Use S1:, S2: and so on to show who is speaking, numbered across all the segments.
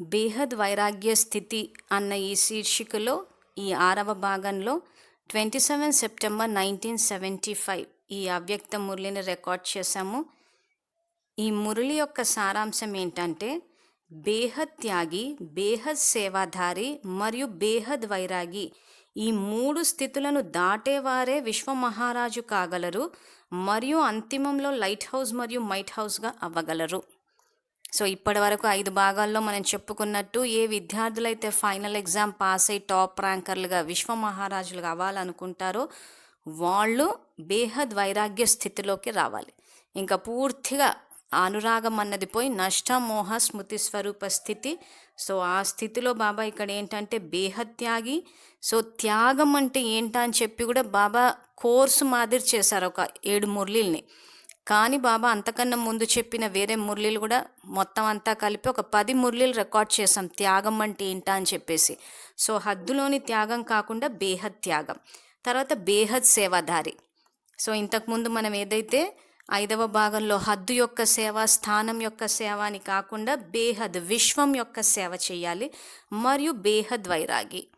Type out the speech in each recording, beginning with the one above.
S1: బేహద్ వైరాగ్య స్థితి అన్న ఈ శీర్షికలో ఈ ఆరవ భాగంలో twenty seven September nineteen seventy five ఈ అవ్యక్త మురళిని రికార్డ్ చేశాము. ఈ మురళి యొక్క సారాంశం ఏంటంటే బేహద్ త్యాగి బేహద్ సేవాధారి మరియు బేహద్ వైరాగి ఈ మూడు స్థితులను దాటేవారే విశ్వమహారాజు కాగలరు మరియు అంతిమంలో లైట్ హౌస్ మరియు మైట్ హౌస్గా అవ్వగలరు. సో ఇప్పటి వరకు ఐదు భాగాల్లో మనం చెప్పుకున్నట్టు ఏ విద్యార్థులైతే ఫైనల్ ఎగ్జామ్ పాస్ అయి టాప్ ర్యాంకర్లుగా విశ్వ మహారాజులుగా అవ్వాలనుకుంటారో వాళ్ళు బేహద్ వైరాగ్య స్థితిలోకి రావాలి. ఇంకా పూర్తిగా అనురాగం అన్నది పోయి నష్ట మోహ స్మృతి స్వరూప స్థితి. సో ఆ స్థితిలో బాబా ఇక్కడ ఏంటంటే బేహత్యాగి సో త్యాగం అంటే ఏంటా అని చెప్పి కూడా బాబా కోర్సు మాదిరి చేశారు ఒక ఏడు మురళీల్ని కానీ బాబా అంతకన్నా ముందు చెప్పిన వేరే మురళీలు కూడా మొత్తం అంతా కలిపి ఒక పది మురళీలు రికార్డ్ చేసాం త్యాగం అంటే ఏంటా అని చెప్పేసి. సో హద్దులోని త్యాగం కాకుండా బేహద్ త్యాగం. తర్వాత బేహద్ సేవాధారి. సో ఇంతకుముందు మనం ఏదైతే ఐదవ భాగంలో హద్దు యొక్క సేవ స్థానం యొక్క సేవ అని కాకుండా బేహద్ విశ్వం యొక్క సేవ చేయాలి మరియు బేహద్ వైరాగి.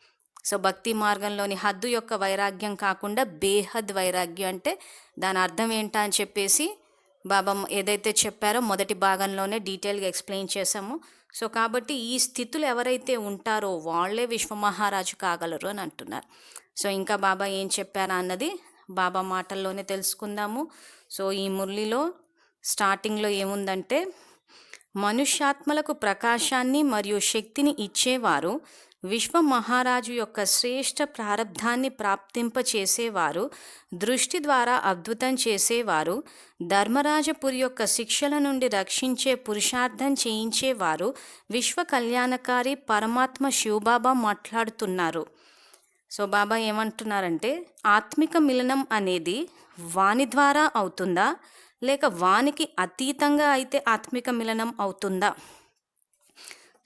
S1: సో భక్తి మార్గంలోని హద్దు యొక్క వైరాగ్యం కాకుండా బేహద్ వైరాగ్యం అంటే దాని అర్థం ఏంటా అని చెప్పేసి బాబా ఏదైతే చెప్పారో మొదటి భాగంలోనే డీటెయిల్గా ఎక్స్ప్లెయిన్ చేశాము. సో కాబట్టి ఈ స్థితులు ఎవరైతే ఉంటారో వాళ్ళే విశ్వమహారాజు కాగలరు అని అంటున్నారు. సో ఇంకా బాబా ఏం చెప్పారా అన్నది బాబా మాటల్లోనే తెలుసుకుందాము. సో ఈ మురళిలో స్టార్టింగ్లో ఏముందంటే మనుష్యాత్మలకు ప్రకాశాన్ని మరియు శక్తిని ఇచ్చేవారు విశ్వ మహారాజు యొక్క శ్రేష్ఠ ప్రారంధాన్ని ప్రాప్తింపచేసేవారు దృష్టి ద్వారా అద్భుతం చేసేవారు ధర్మరాజపురి యొక్క శిక్షల నుండి రక్షించే పురుషార్థం చేయించేవారు విశ్వ కళ్యాణకారి పరమాత్మ శివబాబా మాట్లాడుతున్నారు. సో బాబా ఏమంటున్నారంటే ఆత్మిక మిలనం అనేది వాని ద్వారా అవుతుందా? లేక వానికి అతీతంగా అయితే ఆత్మిక మిలనం అవుతుందా?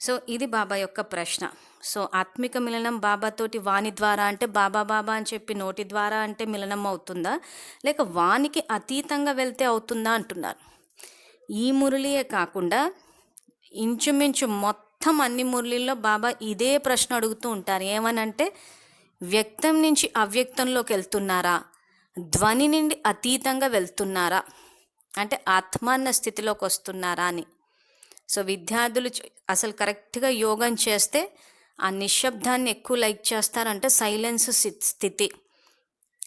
S1: సో ఇది బాబా యొక్క ప్రశ్న. సో ఆత్మిక మిలనం బాబాతోటి వాని ద్వారా అంటే బాబా బాబా అని చెప్పి నోటి ద్వారా అంటే మిలనం అవుతుందా? లేక వానికి అతీతంగా వెళ్తే అవుతుందా అంటున్నారు. ఈ మురళియే కాకుండా ఇంచుమించు మొత్తం అన్ని మురళిల్లో బాబా ఇదే ప్రశ్న అడుగుతూ ఉంటారు. ఏమనంటే వ్యక్తం నుంచి అవ్యక్తంలోకి వెళ్తున్నారా? ధ్వని నుండి అతీతంగా వెళ్తున్నారా? అంటే ఆత్మాన్న స్థితిలోకి వస్తున్నారా అని. సో విద్యార్థులు అసలు కరెక్ట్గా యోగం చేస్తే ఆ నిశ్శబ్దాన్ని ఎక్కువ లైక్ చేస్తారంటే సైలెన్స్ స్థితి.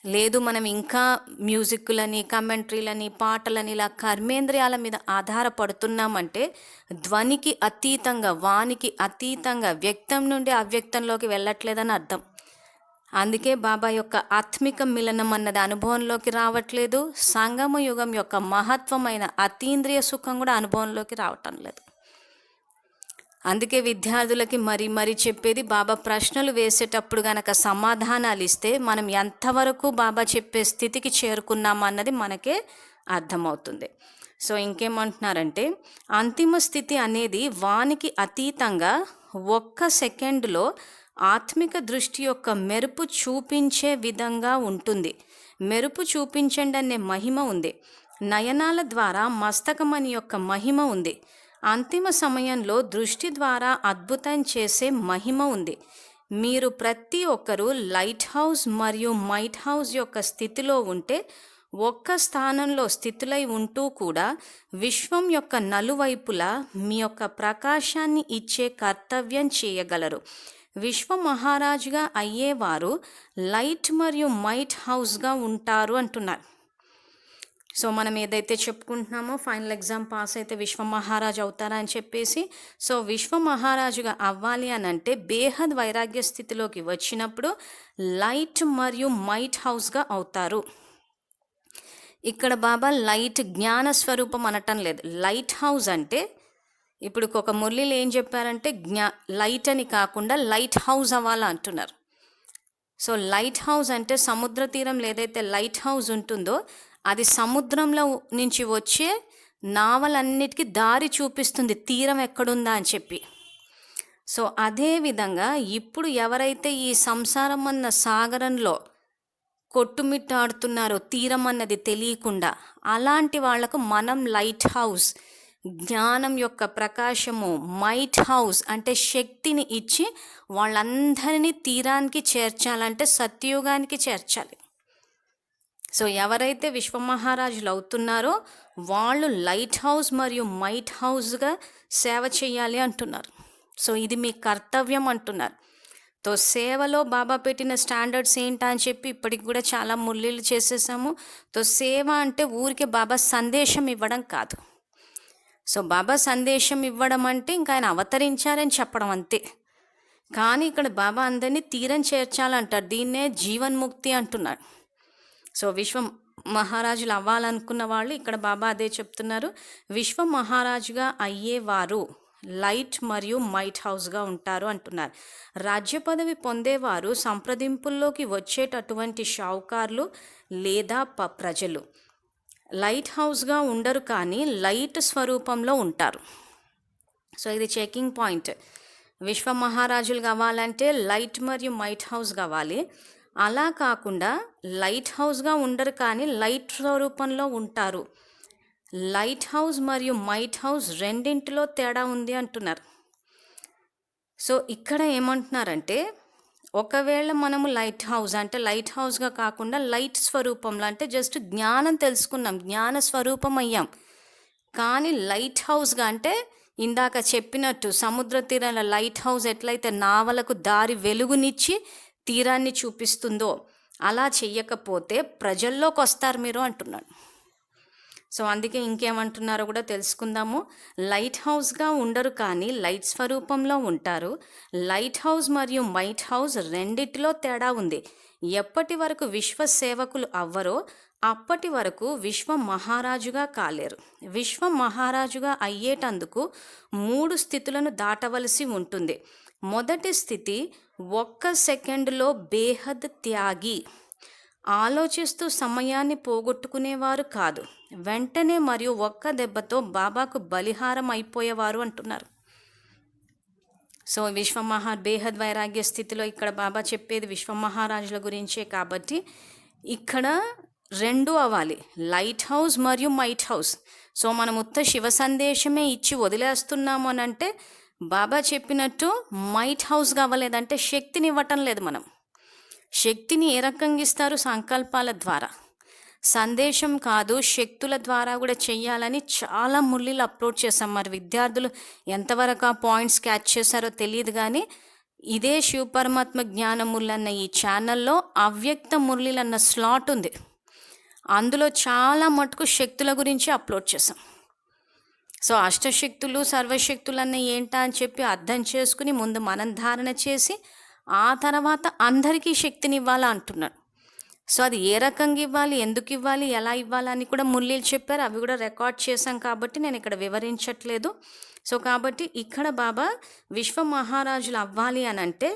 S1: లేదు మనం ఇంకా మ్యూజిక్లని కమెంట్రీలని పాటలని ఇలా కర్మేంద్రియాల మీద ఆధారపడుతున్నామంటే ధ్వనికి అతీతంగా వానికి అతీతంగా వ్యక్తం నుండి అవ్యక్తంలోకి వెళ్ళట్లేదని అర్థం. అందుకే బాబా యొక్క ఆత్మిక మిలనం అన్నది అనుభవంలోకి రావట్లేదు సంగమ యుగం యొక్క మహత్వమైన అతీంద్రియ సుఖం కూడా అనుభవంలోకి రావటం లేదు. అందుకే విద్యార్థులకి మరి మరి చెప్పేది బాబా ప్రశ్నలు వేసేటప్పుడు గనక సమాధానాలు ఇస్తే మనం ఎంతవరకు బాబా చెప్పే స్థితికి చేరుకున్నామన్నది మనకే అర్థమవుతుంది. సో ఇంకేమంటున్నారంటే అంతిమ స్థితి అనేది వానికి అతీతంగా ఒక్క సెకండ్లో ఆత్మిక దృష్టి యొక్క మెరుపు చూపించే విధంగా ఉంటుంది. మెరుపు చూపించండి అనే మహిమ ఉంది. నయనాల ద్వారా మస్తకమని యొక్క మహిమ ఉంది. అంతిమ సమయంలో దృష్టి ద్వారా అద్భుతం చేసే మహిమ ఉంది. మీరు ప్రతి ఒక్కరూ లైట్ హౌస్ మరియు మైట్ హౌస్ యొక్క స్థితిలో ఉంటే ఒక్క స్థానంలో స్థితులై ఉంటూ కూడా విశ్వం యొక్క నలువైపులా మీ యొక్క ప్రకాశాన్ని ఇచ్చే కర్తవ్యం చేయగలరు. విశ్వ మహారాజుగా అయ్యేవారు లైట్ మరియు మైట్ హౌస్గా ఉంటారు అంటున్నారు. సో మనం ఏదైతే చెప్పుకుంటున్నామో ఫైనల్ ఎగ్జామ్ పాస్ అయితే విశ్వ మహారాజు అవుతారా అని చెప్పేసి సో విశ్వ మహారాజుగా అవ్వాలి అని అంటే బేహద్ వైరాగ్య స్థితిలోకి వచ్చినప్పుడు లైట్ మరియు మైట్ హౌస్గా అవుతారు. ఇక్కడ బాబా లైట్ జ్ఞాన స్వరూపం అనటం లేదు. లైట్ హౌస్ అంటే ఇప్పుడు ఒక మురళిలో ఏం చెప్పారంటే జ్ఞా లైట్ అని కాకుండా లైట్ హౌస్ అవ్వాలా అంటున్నారు. సో లైట్ హౌస్ అంటే సముద్ర తీరంలో ఏదైతే లైట్ హౌస్ ఉంటుందో అది సముద్రంలో నుంచి వచ్చే నావలన్నిటికీ దారి చూపిస్తుంది. తీరం ఎక్కడుందా అని చెప్పి. సో అదే విధంగా ఇప్పుడు ఎవరైతే ఈ సంసారం అన్న సాగరంలో కొట్టుమిట్టాడుతున్నారో తీరం అన్నది తెలియకుండా అలాంటి వాళ్ళకు మనం లైట్ హౌస్ జ్ఞానం యొక్క ప్రకాశము మైట్ హౌస్ అంటే శక్తిని ఇచ్చి వాళ్ళందరినీ తీరానికి చేర్చాలంటే సత్యయుగానికి చేర్చాలి. సో ఎవరైతే విశ్వమహారాజులు అవుతున్నారో వాళ్ళు లైట్ హౌస్ మరియు మైట్ హౌస్గా సేవ చేయాలి అంటున్నారు. సో ఇది మీ కర్తవ్యం అంటున్నారు. తో సేవలో బాబా పెట్టిన స్టాండర్డ్స్ ఏంటా అని చెప్పి ఇప్పటికి కూడా చాలా ముల్లీలు చేసేసాము. తో సేవ అంటే ఊరికే బాబా సందేశం ఇవ్వడం కాదు. సో బాబా సందేశం ఇవ్వడం అంటే ఇంకా ఆయన అవతరించారని చెప్పడం అంతే. కానీ ఇక్కడ బాబా అందరినీ తీరం చేర్చాలంటారు. దీన్నే జీవన్ముక్తి అంటున్నాడు సో విశ్వ మహారాజులు అవ్వాలనుకున్న వాళ్ళు ఇక్కడ బాబా అదే చెప్తున్నారు. విశ్వ మహారాజుగా అయ్యేవారు లైట్ మరియు మైట్ హౌస్గా ఉంటారు అంటున్నారు. రాజ్య పదవి పొందేవారు సంప్రదింపుల్లోకి వచ్చేటటువంటి షావుకార్లు లేదా ప ప్రజలు. లైట్ హౌస్గా ఉండరు కానీ లైట్ స్వరూపంలో ఉంటారు. సో ఇది చెకింగ్ పాయింట్. విశ్వ మహారాజులు కావాలంటే లైట్ మరియు మైట్ హౌస్ కావాలి అలా కాకుండా లైట్ హౌస్గా ఉండరు కానీ లైట్ స్వరూపంలో ఉంటారు. లైట్ హౌస్ మరియు మైట్ హౌస్ రెండింటిలో తేడా ఉంది అంటున్నారు. సో ఇక్కడ ఏమంటున్నారంటే ఒకవేళ మనము లైట్ హౌస్ అంటే లైట్ హౌస్గా కాకుండా లైట్ స్వరూపంలో అంటే జస్ట్ జ్ఞానం తెలుసుకున్నాం జ్ఞాన స్వరూపం అయ్యాం. కానీ లైట్ హౌస్గా అంటే ఇందాక చెప్పినట్టు సముద్ర తీరాల లైట్ హౌస్ ఎట్లయితే నావలకు దారి వెలుగునిచ్చి తీరాన్ని చూపిస్తుందో అలా చెయ్యకపోతే ప్రజల్లోకి వస్తారు మీరు అంటున్నాడు సో అందుకే ఇంకేమంటున్నారో కూడా తెలుసుకుందాము. లైట్ హౌస్గా ఉండరు కానీ లైట్ స్వరూపంలో ఉంటారు. లైట్ హౌస్ మరియు మైట్ హౌస్ రెండిటిలో తేడా ఉంది. ఎప్పటి వరకు విశ్వ సేవకులు అవ్వరో అప్పటి వరకు విశ్వ మహారాజుగా కాలేరు. విశ్వ మహారాజుగా అయ్యేటందుకు మూడు స్థితులను దాటవలసి ఉంటుంది. మొదటి స్థితి ఒక్క సెకండ్లో బేహద్ త్యాగి. ఆలోచిస్తూ సమయాన్ని పోగొట్టుకునేవారు కాదు. వెంటనే మరియు ఒక్క దెబ్బతో బాబాకు బలిహారం అయిపోయేవారు అంటున్నారు. సో విశ్వమహా బేహద్ వైరాగ్య స్థితిలో ఇక్కడ బాబా చెప్పేది విశ్వమహారాజుల గురించే కాబట్టి ఇక్కడ రెండు అవ్వాలి. లైట్ హౌస్ మరియు మైట్ హౌస్. సో మనం ఉత్త శివ సందేశమే ఇచ్చి వదిలేస్తున్నాము అని అంటే బాబా చెప్పినట్టు మైట్ హౌస్ కావలేదంటే శక్తిని ఇవ్వటం లేదు మనం. శక్తిని ఏ రకంగా ఇస్తారు? సంకల్పాల ద్వారా. సందేశం కాదు శక్తుల ద్వారా కూడా చెయ్యాలని చాలా ముళ్ళీలు అప్లోడ్ చేశాం. మరి విద్యార్థులు ఎంతవరకు ఆ పాయింట్స్ క్యాచ్ చేశారో తెలియదు కానీ ఇదే శివ పరమాత్మ జ్ఞాన అన్న ఈ ఛానల్లో అవ్యక్త మురళీలు అన్న స్లాట్ ఉంది. అందులో చాలా మటుకు శక్తుల గురించి అప్లోడ్ చేశాం. సో అష్టశక్తులు సర్వశక్తులన్నీ ఏంటా అని చెప్పి అర్థం చేసుకుని ముందు మనం ధారణ చేసి ఆ తర్వాత అందరికీ శక్తిని ఇవ్వాలా అంటున్నాడు. సో అది ఏ రకంగా ఇవ్వాలి ఎందుకు ఇవ్వాలి ఎలా ఇవ్వాలి అని కూడా ముల్లీలు చెప్పారు. అవి కూడా రికార్డ్ చేశాం కాబట్టి నేను ఇక్కడ వివరించట్లేదు. సో కాబట్టి ఇక్కడ బాబా విశ్వ మహారాజులు అవ్వాలి అని అంటే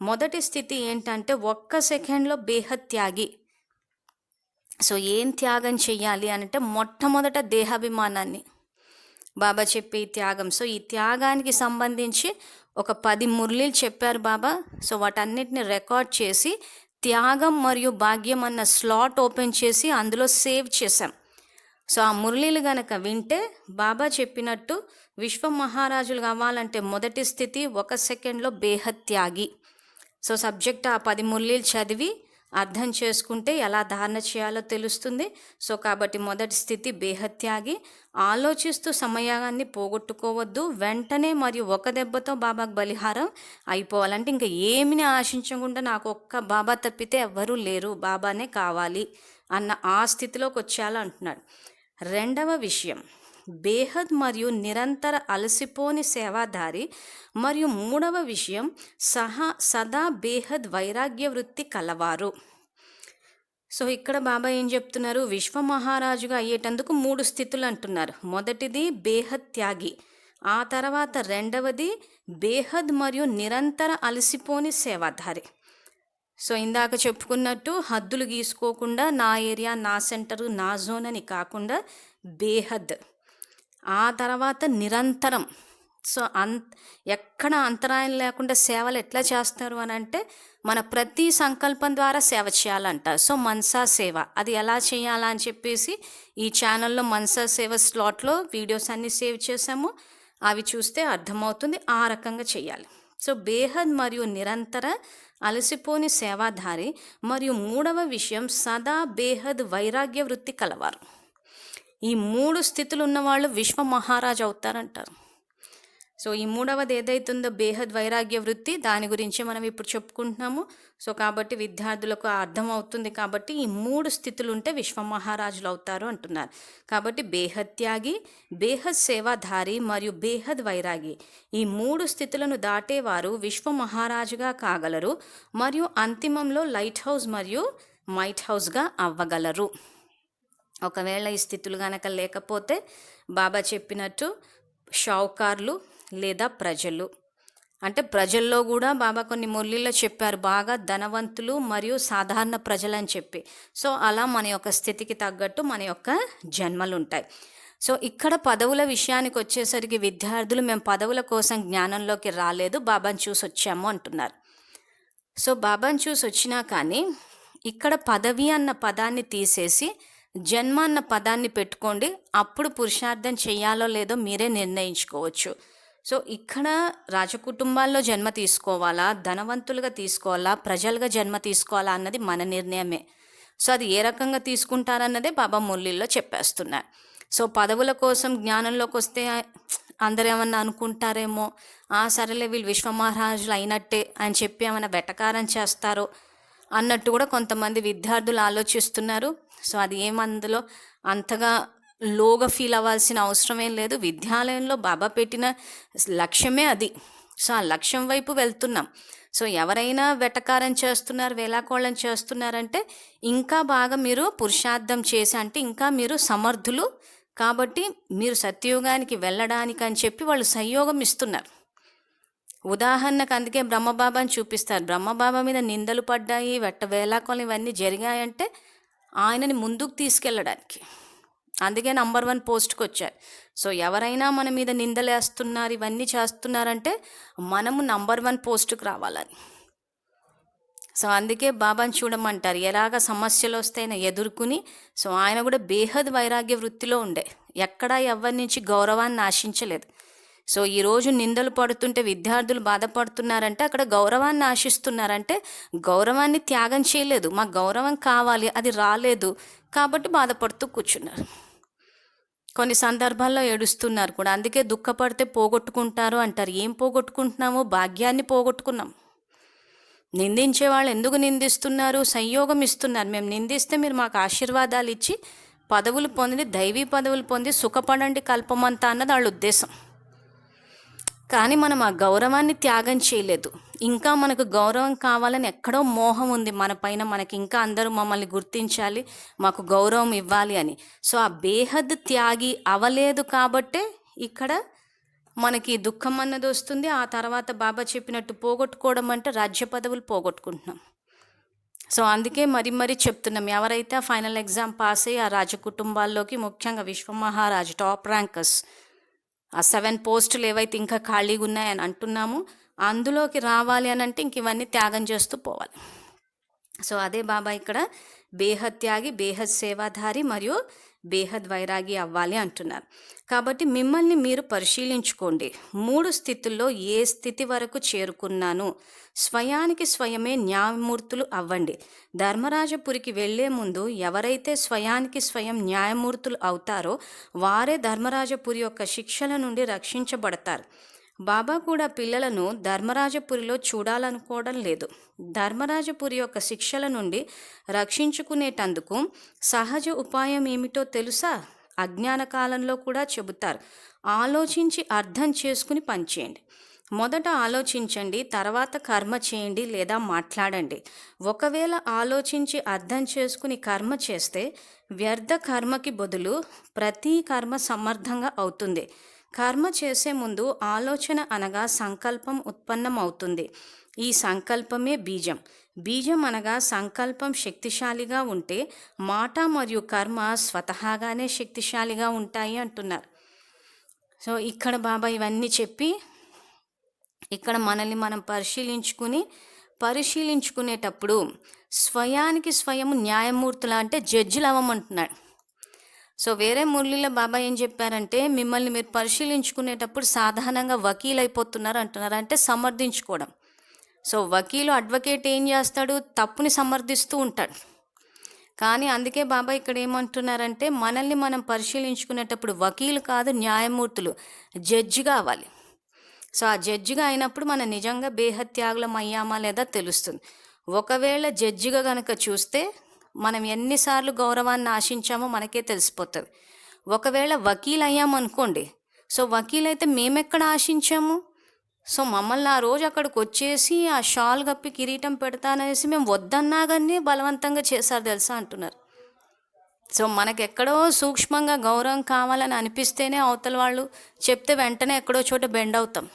S1: మొదటి స్థితి ఏంటంటే ఒక్క సెకండ్లో బేహద్ త్యాగి. సో ఏం త్యాగం చెయ్యాలి అని అంటే మొట్టమొదట దేహాభిమానాన్ని. బాబా చెప్పే ఈ త్యాగం. సో ఈ త్యాగానికి సంబంధించి ఒక పది మురళీలు చెప్పారు బాబా. సో వాటన్నిటిని రికార్డ్ చేసి త్యాగం మరియు భాగ్యం అన్న స్లాట్ ఓపెన్ చేసి అందులో సేవ్ చేశాం. సో ఆ మురళీలు గనక వింటే బాబా చెప్పినట్టు విశ్వ మహారాజులు కావాలంటే మొదటి స్థితి ఒక సెకండ్లో బేహద్ త్యాగి సో సబ్జెక్ట్ ఆ పది మురళీలు చదివి అర్థం చేసుకుంటే ఎలా ధారణ చేయాలో తెలుస్తుంది. సో కాబట్టి మొదటి స్థితి బేహత్యాగి ఆలోచిస్తూ సమయాన్ని పోగొట్టుకోవద్దు. వెంటనే మరియు ఒక దెబ్బతో బాబాకు బలిహారం అయిపోవాలంటే ఇంకా ఏమిని ఆశించకుండా నాకు ఒక్క బాబా తప్పితే ఎవ్వరూ లేరు బాబానే కావాలి అన్న ఆ స్థితిలోకి వచ్చేయాలంటున్నాడు. రెండవ విషయం బేహద్ మరియు నిరంతర అలసిపోని సేవాదారి మరియు మూడవ విషయం సహా సదా బేహద్ వైరాగ్య వృత్తి కలవారు. సో ఇక్కడ బాబా ఏం చెప్తున్నారు? విశ్వ మహారాజుగా అయ్యేటందుకు మూడు స్థితులు అంటున్నారు. మొదటిది బేహద్ త్యాగి ఆ తర్వాత రెండవది బేహద్ మరియు నిరంతర అలసిపోని సేవాధారి సో ఇందాక చెప్పుకున్నట్టు హద్దులు గీసుకోకుండా నా ఏరియా నా సెంటరు నా జోన్ అని కాకుండా బేహద్. ఆ తర్వాత నిరంతరం. సో అన్ ఎక్కడ అంతరాయం లేకుండా సేవలు ఎట్లా చేస్తారు అని అంటే మన ప్రతి సంకల్పం ద్వారా సేవ చేయాలంటారు సో మన్సా సేవ. అది ఎలా చేయాలా అని చెప్పేసి ఈ ఛానల్లో మన్సా సేవ స్లాట్లో వీడియోస్ అన్నీ సేవ్ చేసాము. అవి చూస్తే అర్థమవుతుంది ఆ రకంగా చేయాలి. సో బేహద్ మరియు నిరంతర అలసిపోని సేవాధారి. మరియు మూడవ విషయం సదా బేహద్ వైరాగ్య వృత్తి కలవారు. ఈ మూడు స్థితులు ఉన్నవాళ్ళు విశ్వ మహారాజు అవుతారంటారు. సో ఈ మూడవది ఏదైతుందో బేహద్ వైరాగ్య వృత్తి దాని గురించి మనం ఇప్పుడు చెప్పుకుంటున్నాము. సో కాబట్టి విద్యార్థులకు అర్థం అవుతుంది కాబట్టి ఈ మూడు స్థితులు ఉంటే విశ్వ మహారాజులు అవుతారు అంటున్నారు. కాబట్టి బేహద్ త్యాగి బేహద్ సేవాధారి మరియు బేహద్ వైరాగి ఈ మూడు స్థితులను దాటేవారు విశ్వ మహారాజుగా కాగలరు మరియు అంతిమంలో లైట్ హౌస్ మరియు మైట్ హౌస్గా అవ్వగలరు. ఒకవేళ ఈ స్థితులు గనక లేకపోతే బాబా చెప్పినట్టు షావుకార్లు లేదా ప్రజలు. అంటే ప్రజల్లో కూడా బాబా కొన్ని మురళిలో చెప్పారు బాగా ధనవంతులు మరియు సాధారణ ప్రజలు అని చెప్పి. సో అలా మన యొక్క స్థితికి తగ్గట్టు మన యొక్క జన్మలు ఉంటాయి సో ఇక్కడ పదవుల విషయానికి వచ్చేసరికి విద్యార్థులు మేము పదవుల కోసం జ్ఞానంలోకి రాలేదు బాబాని చూసి వచ్చాము అంటున్నారు. సో బాబాని చూసి వచ్చినా కానీ ఇక్కడ పదవి అన్న పదాన్ని తీసేసి జన్మ అన్న పదాన్ని పెట్టుకోండి. అప్పుడు పురుషార్థం చేయాలో లేదో మీరే నిర్ణయించుకోవచ్చు. సో ఇక్కడ రాజకుటుంబాల్లో జన్మ తీసుకోవాలా? ధనవంతులుగా తీసుకోవాలా? ప్రజలుగా జన్మ తీసుకోవాలా అన్నది మన నిర్ణయమే. సో అది ఏ రకంగా తీసుకుంటారన్నదే బాబా మురళిలో చెప్పేస్తున్నారు సో పదవుల కోసం జ్ఞానంలోకి వస్తే అందరు ఏమన్నా అనుకుంటారేమో? ఆ సరేలే వీళ్ళు విశ్వమహారాజులు అయినట్టే అని చెప్పి ఏమైనా వెటకారం చేస్తారో? అన్నట్టు కూడా కొంతమంది విద్యార్థులు ఆలోచిస్తున్నారు. సో అది ఏమందులో అంతగా లోగా ఫీల్ అవ్వాల్సిన అవసరం ఏం లేదు. విద్యాలయంలో బాబా పెట్టిన లక్ష్యమే అది. సో ఆ లక్ష్యం వైపు వెళ్తున్నాం. సో ఎవరైనా వెటకారం చేస్తున్నారు వేలాకోళం చేస్తున్నారంటే ఇంకా బాగా మీరు పురుషార్థం చేసి అంటే ఇంకా మీరు సమర్థులు కాబట్టి మీరు సత్యయుగానికి వెళ్ళడానికి అని చెప్పి వాళ్ళు సంయోగం ఇస్తున్నారు. ఉదాహరణకు అందుకే బ్రహ్మబాబాని చూపిస్తారు. బ్రహ్మబాబా మీద నిందలు పడ్డాయి వెట్ట వేలాకోళం ఇవన్నీ జరిగాయంటే ఆయనని ముందుకు తీసుకెళ్ళడానికి. అందుకే నంబర్ వన్ పోస్ట్కి వచ్చారు. సో ఎవరైనా మన మీద నిందలేస్తున్నారు ఇవన్నీ చేస్తున్నారంటే మనము నంబర్ వన్ పోస్ట్కి రావాలని. సో అందుకే బాబాని చూడమంటారు. ఎలాగ సమస్యలు వస్తాయని ఎదుర్కొని సో ఆయన కూడా బేహద్ వైరాగ్య వృత్తిలో ఉండే. ఎక్కడా ఎవరి నుంచి గౌరవాన్ని ఆశించలేదు. సో ఈరోజు నిందలు పడుతుంటే విద్యార్థులు బాధపడుతున్నారంటే అక్కడ గౌరవాన్ని ఆశిస్తున్నారంటే గౌరవాన్ని త్యాగం చేయలేదు. మాకు గౌరవం కావాలి అది రాలేదు కాబట్టి బాధపడుతూ కూర్చున్నారు. కొన్ని సందర్భాల్లో ఏడుస్తున్నారు కూడా అందుకే దుఃఖపడితే పోగొట్టుకుంటారు అంటారు. ఏం పోగొట్టుకుంటున్నామో? భాగ్యాన్ని పోగొట్టుకున్నాం. నిందించే వాళ్ళు ఎందుకు నిందిస్తున్నారు? సంయోగం ఇస్తున్నారు. మేము నిందిస్తే మీరు మాకు ఆశీర్వాదాలు ఇచ్చి పదవులు పొంది దైవీ పదవులు పొంది సుఖపడండి కల్పమంతా అన్నది వాళ్ళ ఉద్దేశం. కానీ మనం ఆ గౌరవాన్ని త్యాగం చేయలేదు. ఇంకా మనకు గౌరవం కావాలని ఎక్కడో మోహం ఉంది మన పైన మనకి ఇంకా అందరూ మమ్మల్ని గుర్తించాలి మాకు గౌరవం ఇవ్వాలి అని. సో ఆ బేహద్ త్యాగి అవలేదు కాబట్టే ఇక్కడ మనకి దుఃఖం అన్నది వస్తుంది. ఆ తర్వాత బాబా చెప్పినట్టు పోగొట్టుకోవడం అంటే రాజ్య పదవులు పోగొట్టుకుంటున్నాం. సో అందుకే మరి మరీ చెప్తున్నాం ఎవరైతే ఫైనల్ ఎగ్జామ్ పాస్ అయ్యి ఆ రాజకుటుంబాల్లోకి ముఖ్యంగా విశ్వమహారాజు టాప్ ర్యాంకర్స్ ఆ సెవెన్ పోస్టులు ఏవైతే ఇంకా ఖాళీగా ఉన్నాయని అంటున్నాము అందులోకి రావాలి అని అంటే ఇంక ఇవన్నీ త్యాగం చేస్తూ పోవాలి. సో అదే బాబా ఇక్కడ బేహత్యాగి బేహత్ బేహద్ సేవాధారి మరియు బేహద్ వైరాగి అవ్వాలి అంటున్నారు. కాబట్టి మిమ్మల్ని మీరు పరిశీలించుకోండి. మూడు స్థితుల్లో ఏ స్థితి వరకు చేరుకున్నాను? స్వయానికి స్వయమే న్యాయమూర్తులు అవ్వండి. ధర్మరాజపురికి వెళ్ళే ముందు ఎవరైతే స్వయానికి స్వయం న్యాయమూర్తులు అవుతారో వారే ధర్మరాజపురి యొక్క శిక్షల నుండి రక్షించబడతారు. బాబా కూడా పిల్లలను ధర్మరాజపురిలో చూడాలనుకోవడం లేదు. ధర్మరాజపురి యొక్క శిక్షల నుండి రక్షించుకునేటందుకు సహజ ఉపాయం ఏమిటో తెలుసా? అజ్ఞాన కాలంలో కూడా చెబుతారు. ఆలోచించి అర్థం చేసుకుని పనిచేయండి. మొదట ఆలోచించండి తర్వాత కర్మ చేయండి లేదా మాట్లాడండి. ఒకవేళ ఆలోచించి అర్థం చేసుకుని కర్మ చేస్తే వ్యర్థ కర్మకి బదులు ప్రతి కర్మ సమర్థంగా అవుతుంది. కర్మ చేసే ముందు ఆలోచన అనగా సంకల్పం ఉత్పన్నం అవుతుంది ఈ సంకల్పమే బీజం. బీజం అనగా సంకల్పం శక్తిశాలిగా ఉంటే మాట మరియు కర్మ స్వతహాగానే శక్తిశాలిగా ఉంటాయి అంటున్నారు. సో ఇక్కడ బాబా ఇవన్నీ చెప్పి ఇక్కడ మనల్ని మనం పరిశీలించుకుని పరిశీలించుకునేటప్పుడు స్వయానికి స్వయం న్యాయమూర్తుల అంటే జడ్జిలు అవ్వమంటున్నాడు. సో వేరే మురళిలో బాబా ఏం చెప్పారంటే మిమ్మల్ని మీరు పరిశీలించుకునేటప్పుడు సాధారణంగా వకీలు అయిపోతున్నారు అంటున్నారు. అంటే సమర్థించుకోవడం. సో వకీలు అడ్వకేట్ ఏం చేస్తాడు? తప్పుని సమర్థిస్తూ ఉంటాడు. కానీ అందుకే బాబా ఇక్కడ ఏమంటున్నారంటే మనల్ని మనం పరిశీలించుకునేటప్పుడు వకీలు కాదు న్యాయమూర్తులు జడ్జి కావాలి. సో ఆ జడ్జిగా అయినప్పుడు మనం నిజంగా బేహత్యాగులం అయ్యామా లేదా తెలుస్తుంది. ఒకవేళ జడ్జిగా కనుక చూస్తే మనం ఎన్నిసార్లు గౌరవాన్ని ఆశించామో మనకే తెలిసిపోతుంది. ఒకవేళ వకీల్ అయ్యామనుకోండి సో వకీల్ అయితే మేమెక్కడ ఆశించాము? సో మమ్మల్ని ఆ రోజు అక్కడికి వచ్చేసి ఆ షాల్ కప్పి కిరీటం పెడతానేసి మేము వద్దన్నా కానీ బలవంతంగా చేశారు తెలుసా అంటున్నారు. సో మనకెక్కడో సూక్ష్మంగా గౌరవం కావాలని అనిపిస్తేనే అవతల వాళ్ళు చెప్తే వెంటనే ఎక్కడో చోట బెండ్ అవుతాం.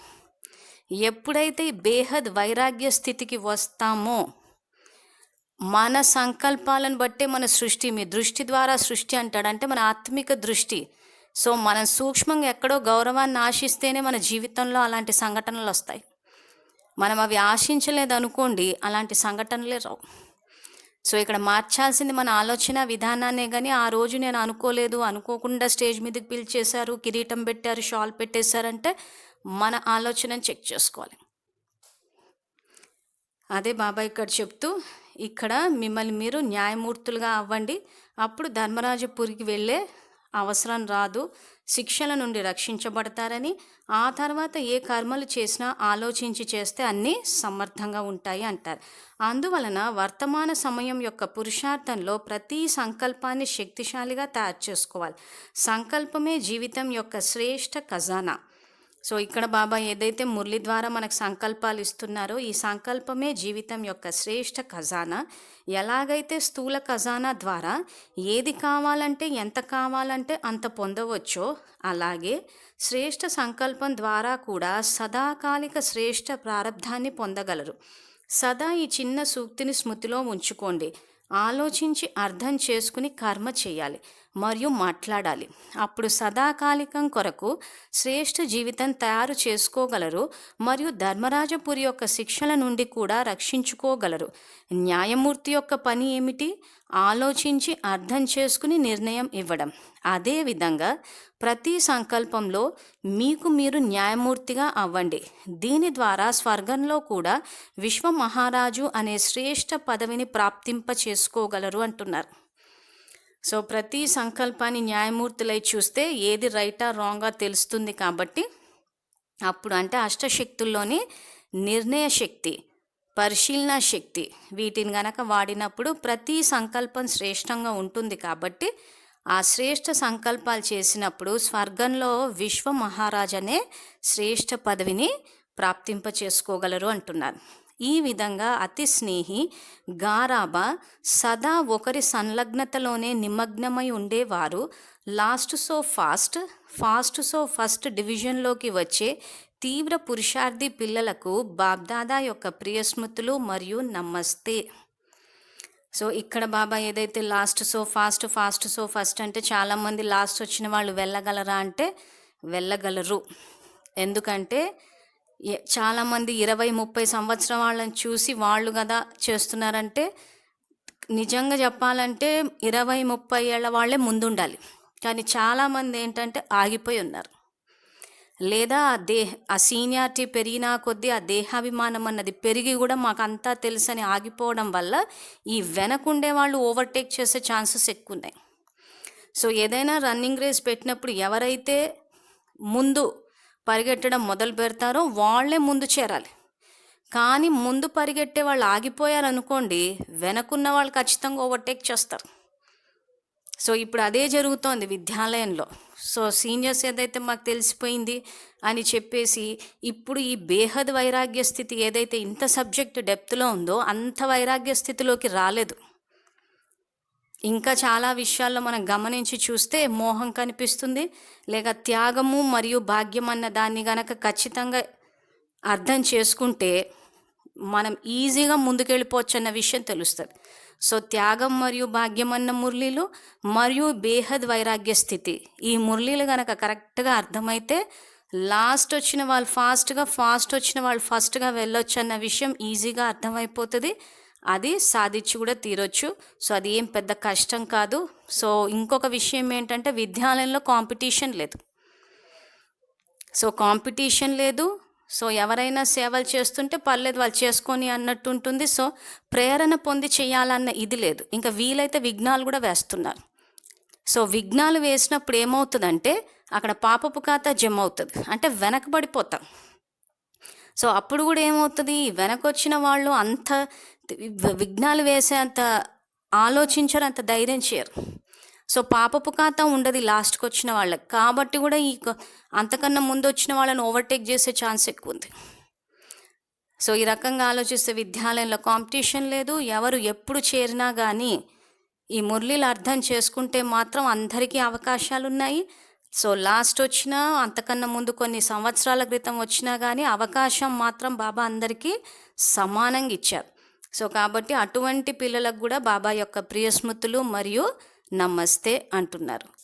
S1: ఎప్పుడైతే ఈ బేహద్ వైరాగ్య స్థితికి వస్తామో మన సంకల్పాలను బట్టే మన సృష్టి మీ దృష్టి ద్వారా సృష్టి అంటాడు. అంటే మన ఆత్మిక దృష్టి. సో మనం సూక్ష్మంగా ఎక్కడో గౌరవాన్ని ఆశిస్తేనే మన జీవితంలో అలాంటి సంఘటనలు వస్తాయి. మనం అవి ఆశించలేదు అనుకోండి అలాంటి సంఘటనలే రావు. సో ఇక్కడ మార్చాల్సింది మన ఆలోచన విధానాన్నే కానీ ఆ రోజు నేను అనుకోలేదు అనుకోకుండా స్టేజ్ మీదకి పిలిచేశారు కిరీటం పెట్టారు షాల్ పెట్టేశారంటే మన ఆలోచనని చెక్ చేసుకోవాలి. అదే బాబాయ్ ఇక్కడ చెప్తూ ఇక్కడ మిమ్మల్ని మీరు న్యాయమూర్తులుగా అవ్వండి. అప్పుడు ధర్మరాజపురికి వెళ్ళే అవసరం రాదు. శిక్షల నుండి రక్షించబడతారని ఆ తర్వాత ఏ కర్మలు చేసినా ఆలోచించి చేస్తే అన్నీ సమర్థంగా ఉంటాయి అంటారు. అందువలన వర్తమాన సమయం యొక్క పురుషార్థంలో ప్రతి సంకల్పాన్ని శక్తిశాలిగా తయారు చేసుకోవాలి. సంకల్పమే జీవితం యొక్క శ్రేష్ఠ ఖజానా. సో ఇక్కడ బాబా ఏదైతే మురళి ద్వారా మనకు సంకల్పాలు ఇస్తున్నారో ఈ సంకల్పమే జీవితం యొక్క శ్రేష్ఠ ఖజానా. ఎలాగైతే స్థూల ఖజానా ద్వారా ఏది కావాలంటే ఎంత కావాలంటే అంత పొందవచ్చో అలాగే శ్రేష్ఠ సంకల్పం ద్వారా కూడా సదాకాలిక శ్రేష్ఠ ప్రారంధాన్ని పొందగలరు. సదా ఈ చిన్న సూక్తిని స్మృతిలో ఉంచుకోండి. ఆలోచించి అర్థం చేసుకుని కర్మ చేయాలి. మరియు మాట్లాడాలి. అప్పుడు సదాకాలికం కొరకు శ్రేష్ఠ జీవితం తయారు చేసుకోగలరు మరియు ధర్మరాజపురి యొక్క శిక్షల నుండి కూడా రక్షించుకోగలరు. న్యాయమూర్తి యొక్క పని ఏమిటి? ఆలోచించి అర్థం చేసుకుని నిర్ణయం ఇవ్వడం. అదేవిధంగా ప్రతి సంకల్పంలో మీకు మీరు న్యాయమూర్తిగా అవ్వండి. దీని ద్వారా స్వర్గంలో కూడా విశ్వ మహారాజు అనే శ్రేష్ఠ పదవిని ప్రాప్తింప చేసుకోగలరు అంటున్నారు. సో ప్రతి సంకల్పాన్ని న్యాయమూర్తులై చూస్తే ఏది రైటా రాంగా తెలుస్తుంది కాబట్టి అప్పుడు అంటే అష్టశక్తుల్లోని నిర్ణయ శక్తి పరిశీలన శక్తి వీటిని గనక వాడినప్పుడు ప్రతి సంకల్పం శ్రేష్టంగా ఉంటుంది కాబట్టి ఆ శ్రేష్ఠ సంకల్పాలు చేసినప్పుడు స్వర్గంలో విశ్వ మహారాజ్ అనే శ్రేష్ఠ పదవిని ప్రాప్తింప చేసుకోగలరు అంటున్నారు. ఈ విధంగా అతి స్నేహి గారాబా సదా ఒకరి సంలగ్నతలోనే నిమగ్నమై ఉండేవారు. Last so fast fast so first డివిజన్లోకి వచ్చే తీవ్ర పురుషార్థి పిల్లలకు బాబ్దాదా యొక్క ప్రియస్మృతులు మరియు నమస్తే. సో ఇక్కడ బాబా ఏదైతే last so fast fast so first అంటే చాలామంది లాస్ట్ వచ్చిన వాళ్ళు వెళ్ళగలరా అంటే వెళ్ళగలరు. ఎందుకంటే చాలామంది ఇరవై ముప్పై సంవత్సరం వాళ్ళని చూసి వాళ్ళు కదా చేస్తున్నారంటే నిజంగా చెప్పాలంటే ఇరవై ముప్పై ఏళ్ళ వాళ్ళే ముందుండాలి. కానీ చాలామంది ఏంటంటే ఆగిపోయి ఉన్నారు. లేదా ఆ దేహ ఆ సీనియారిటీ పెరిగినా కొద్దీ ఆ దేహాభిమానం అన్నది పెరిగి కూడా మాకు అంతా తెలుసని ఆగిపోవడం వల్ల ఈ వెనకుండే వాళ్ళు ఓవర్టేక్ చేసే ఛాన్సెస్ ఎక్కువ ఉన్నాయి సో ఏదైనా రన్నింగ్ రేస్ పెట్టినప్పుడు ఎవరైతే ముందు పరిగెట్టడం మొదలు పెడతారో వాళ్ళే ముందు చేరాలి. కానీ ముందు పరిగెట్టే వాళ్ళు ఆగిపోయారనుకోండి వెనకున్న వాళ్ళు ఖచ్చితంగా ఓవర్టేక్ చేస్తారు. సో ఇప్పుడు అదే జరుగుతోంది విద్యాలయంలో. సో సీనియర్స్ ఏదైతే మాకు తెలిసిపోయింది అని చెప్పేసి ఇప్పుడు ఈ బేహద్ వైరాగ్య స్థితి ఏదైతే ఇంత సబ్జెక్ట్ డెప్త్లో ఉందో అంత వైరాగ్య స్థితిలోకి రాలేదు. ఇంకా చాలా విషయాల్లో మనం గమనించి చూస్తే మోహం కనిపిస్తుంది. లేక త్యాగము మరియు భాగ్యం అన్న దాన్ని గనక ఖచ్చితంగా అర్థం చేసుకుంటే మనం ఈజీగా ముందుకెళ్ళిపోవచ్చు అన్న విషయం తెలుస్తుంది. సో త్యాగం మరియు భాగ్యం అన్న మురళీలు మరియు బేహద్ వైరాగ్య స్థితి. ఈ మురళీలు కనుక కరెక్ట్గా అర్థమైతే లాస్ట్ వచ్చిన వాళ్ళు ఫాస్ట్గా ఫాస్ట్ వచ్చిన వాళ్ళు ఫాస్ట్గా వెళ్ళొచ్చు అన్న విషయం ఈజీగా అర్థమైపోతుంది. అది సాధించి కూడా తీరొచ్చు. సో అది ఏం పెద్ద కష్టం కాదు. సో ఇంకొక విషయం ఏంటంటే విద్యాలయంలో కాంపిటీషన్ లేదు. సో కాంపిటీషన్ లేదు. సో ఎవరైనా సేవలు చేస్తుంటే పర్లేదు వాళ్ళు చేసుకొని అన్నట్టు ఉంటుంది. సో ప్రేరణ పొంది చేయాలన్న ఇది లేదు. ఇంకా వీలైతే విఘ్నాలు కూడా వేస్తున్నారు. సో విఘ్నాలు వేసినప్పుడు ఏమవుతుందంటే అక్కడ పాపపు ఖాతా జమ అవుతుంది అంటే వెనకబడిపోతాం. సో అప్పుడు కూడా ఏమవుతుంది? వెనకొచ్చిన వాళ్ళు అంత విఘ్నాలు వేసే అంత ఆలోచించరు అంత ధైర్యం చేయరు. సో పాపపు ఖాతా ఉండదు లాస్ట్కి వచ్చిన వాళ్ళకి. కాబట్టి కూడా ఈ అంతకన్నా ముందు వచ్చిన వాళ్ళని ఓవర్టేక్ చేసే ఛాన్స్ ఎక్కువ ఉంది. సో ఈ రకంగా ఆలోచిస్తే విద్యాలయంలో కాంపిటీషన్ లేదు. ఎవరు ఎప్పుడు చేరినా కానీ ఈ మురళీలు అర్థం చేసుకుంటే మాత్రం అందరికీ అవకాశాలు ఉన్నాయి. సో లాస్ట్ వచ్చినా అంతకన్నా ముందు కొన్ని సంవత్సరాల క్రితం వచ్చినా కానీ అవకాశం మాత్రం బాబా అందరికీ సమానంగా ఇచ్చారు. సో కాబట్టి అటువంటి పిల్లలకు కూడా బాబా యొక్క ప్రియ స్మృతులు మరియు నమస్తే అంటున్నారు.